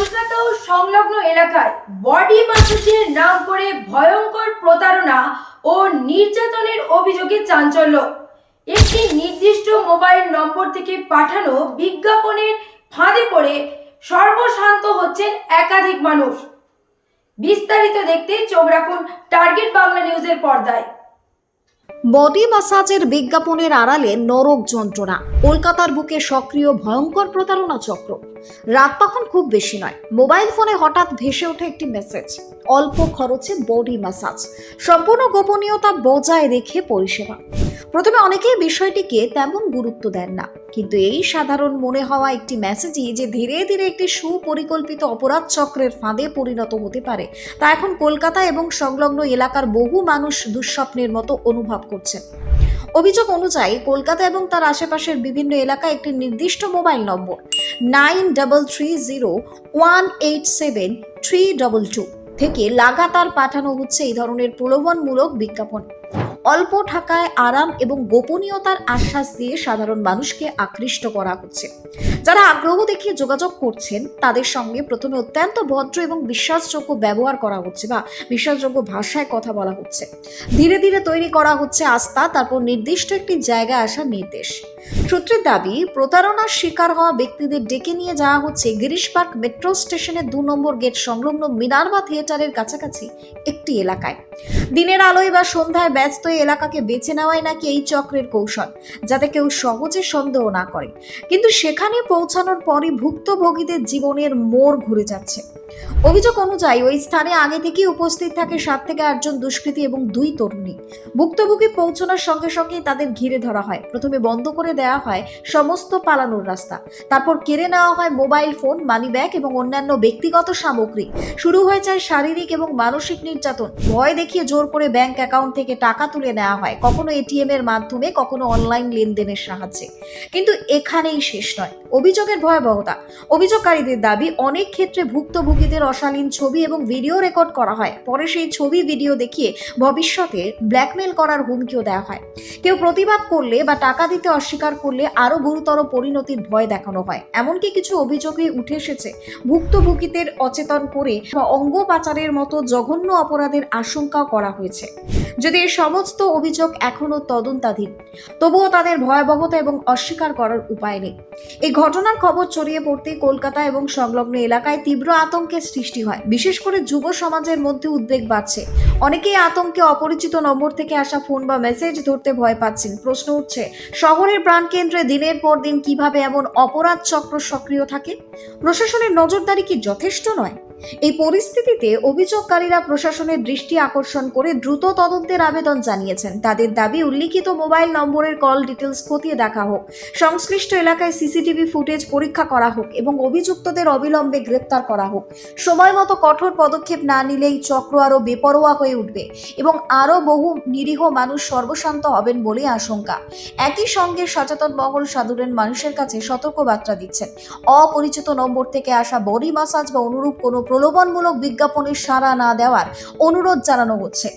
কলকাতা ও সংলগ্ন এলাকায় বডি ম্যাসাজের নাম করে ভয়ঙ্কর প্রতারণা ও নির্যাতনের অভিযোগে চাঞ্চল্য। একটি নির্দিষ্ট মোবাইল নম্বর থেকে পাঠানো বিজ্ঞাপনের ফাঁদে পড়ে সর্বশান্ত হচ্ছেন একাধিক মানুষ। বিস্তারিত দেখতে চোখ রাখুন টার্গেট বাংলা নিউজের পর্দায়। বডি মাসাজের বিজ্ঞাপনের আড়ালে নরক যন্ত্রণা। কলকাতার বুকে সক্রিয় ভয়ঙ্কর প্রতারণা চক্র। রাত তখন খুব বেশি নয়। মোবাইল ফোনে হঠাৎ ভেসে ওঠে একটি মেসেজ অল্প খরচে বডি মাসাজ। সম্পূর্ণ গোপনীয়তা বজায় রেখে পরিষেবা। প্রথমে অনেকেই বিষয়টিকে তেমন গুরুত্ব দেন না। কিন্তু এই সাধারণ মনে হওয়া একটি মেসেজই যে ধীরে ধীরে একটি সুপরিকল্পিত অপরাধ চক্রের ফাঁদে পরিণত হতে পারে, তা এখন কলকাতা এবং সংলগ্ন এলাকার বহু মানুষ দুঃস্বপ্নের মতো অনুভব করছে। অভিযোগ অনুযায়ী কলকাতা এবং তার আশেপাশের বিভিন্ন এলাকায় একটি নির্দিষ্ট mobile number nine double three zero one eight seven three double two থেকে লাগাতার পাঠানো হচ্ছে এই ধরনের প্রলোভনমূলক বিজ্ঞাপন। অল্প টাকায় আরাম এবং গোপনীয়তার আশ্বাস দিয়ে সাধারণ মানুষকে আকৃষ্ট করা হচ্ছে। যারা আগ্রহ দেখিয়ে যোগাযোগ করছেন, তাদের সঙ্গে প্রথমে অত্যন্ত ভদ্র এবং বিশ্বাসযোগ্য ব্যবহার করা হচ্ছে বা বিশ্বাসযোগ্য ভাষায় কথা বলা হচ্ছে। ধীরে ধীরে তৈরি করা হচ্ছে আস্থা, তারপর নির্দিষ্ট একটি জায়গায় আসার নির্দেশ। সূত্রের দাবি, প্রতারণার শিকার হওয়া ব্যক্তিদের ডেকে নিয়ে যাওয়া হচ্ছে গিরিশ পার্ক মেট্রো স্টেশনের দু নম্বর গেট সংলগ্ন মিনারবা থিয়েটারের কাছাকাছি একটি এলাকায়। দিনের আলোয় বা সন্ধ্যায় ব্যস্ত এই এলাকাকে বেছে নেওয়াই নাকি এই চক্রের কৌশল, যাতে কেউ সহজে সন্দেহ না করে। কিন্তু সেখানে পৌঁছানোর পরই ভুক্তভোগীদের জীবনের মোড় ঘুরে যাচ্ছে। অভিযোগ অনুযায়ী, ওই স্থানে আগে থেকেই উপস্থিত থাকে সাত থেকে আটজন দুষ্কৃতী এবং দুই তরুণী। ভুক্তভোগী পৌঁছানোর সঙ্গে সঙ্গে তাদের ঘিরে ধরা হয়। প্রথমে বন্ধ করে দেওয়া হয় সমস্ত পালানোর রাস্তা। তারপর কেড়ে নেওয়া হয় মোবাইল ফোন মানি ব্যাগ এবং অন্যান্য ব্যক্তিগত সামগ্রী। শুরু হয়ে যায় শারীরিক এবং মানসিক নির্যাতন। ভয় দেখিয়ে জোর করে ব্যাংক অ্যাকাউন্ট থেকে টাকা তুলে নেওয়া হয়। কখনো এটিএম এর মাধ্যমে, কখনো অনলাইন লেনদেনের সাহায্যে। কিন্তু এখানেই শেষ নয়। অভিযোগের ভয়াবহতা। অভিযোগকারীদের দাবি, অনেক ক্ষেত্রে ভুক্তভোগীদের অশালীন ছবি এবং ভিডিও রেকর্ড করা হয়। পরে সেই ছবি ভিডিও দেখিয়ে ভবিষ্যতে ব্ল্যাকমেল করার হুমকিও দেওয়া হয়। কেউ প্রতিবাদ করলে বা টাকা দিতে অস্বীকার করলে আরও গুরুতর পরিণতির ভয় দেখানো হয়। এমনকি কিছু অভিযোগে উঠে এসেছে, ভুক্তভোগীদের অচেতন করে বা অঙ্গ পাচারের মতো জঘন্য অপরাধের আশঙ্কাও করা হয়েছে। যদি এই সমস্ত অভিযোগ এখনও তদন্তাধীন। তবুও তাদের ভয়াবহতা এবং অস্বীকার করার উপায় নেই। এই ঘটনার খবর ছড়িয়ে পড়তেই কলকাতা এবং সংলগ্ন এলাকায় তীব্র আতঙ্কের সৃষ্টি হয়। বিশেষ করে যুব সমাজের মধ্যে উদ্বেগ বাড়ছে। অনেকেই আতঙ্কে অপরিচিত নম্বর থেকে আসা ফোন বা মেসেজ ধরতে ভয় পাচ্ছেন। প্রশ্ন উঠছে, শহরের প্রাণকেন্দ্রে দিনের পর দিন কীভাবে এমন অপরাধ চক্র সক্রিয় থাকে? প্রশাসনের নজরদারি কি যথেষ্ট নয়? এই পরিস্থিতিতে অভিযোগকারীরা প্রশাসনের দৃষ্টি আকর্ষণ করে দ্রুত তদন্তের আবেদন জানিয়েছেন। তাদের দাবি, উল্লিখিত মোবাইল নম্বরের কল ডিটেলস খতিয়ে দেখা হোক, সংশ্লিষ্ট এলাকায় সিসিটিভি ফুটেজ পরীক্ষা করা হোক এবং অভিযুক্তদের অবিলম্বে গ্রেপ্তার করা হোক। সময় মতো কঠোর পদক্ষেপ না নিলেই চক্র আরও বেপরোয়া হয়ে উঠবে এবং আরও বহু নিরীহ মানুষ সর্বশান্ত হবেন বলে আশঙ্কা। একই সঙ্গে সচেতন মহল সাধারণ মানুষের কাছে সতর্ক বার্তা দিচ্ছেন। অপরিচিত নম্বর থেকে আসা বডি মাসাজ বা অনুরূপ কোনো প্রলোভনমূলক বিজ্ঞাপনের সাড়া না দেওয়ার অনুরোধ জানানো হচ্ছে।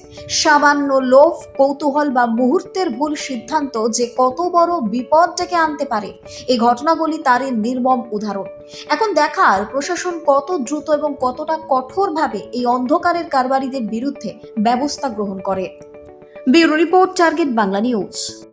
সামান্য লোভ, কৌতূহল বা মুহূর্তের ভুল সিদ্ধান্ত যে কত বড় বিপদ ডেকে আনতে পারে এই ঘটনাগুলি তারই নির্মম উদাহরণ। এখন দেখার প্রশাসন কত দ্রুত এবং কতটা কঠোরভাবে এই অন্ধকারের কারবারিদের বিরুদ্ধে ব্যবস্থা গ্রহণ করে। Bureau report, target Bangla news.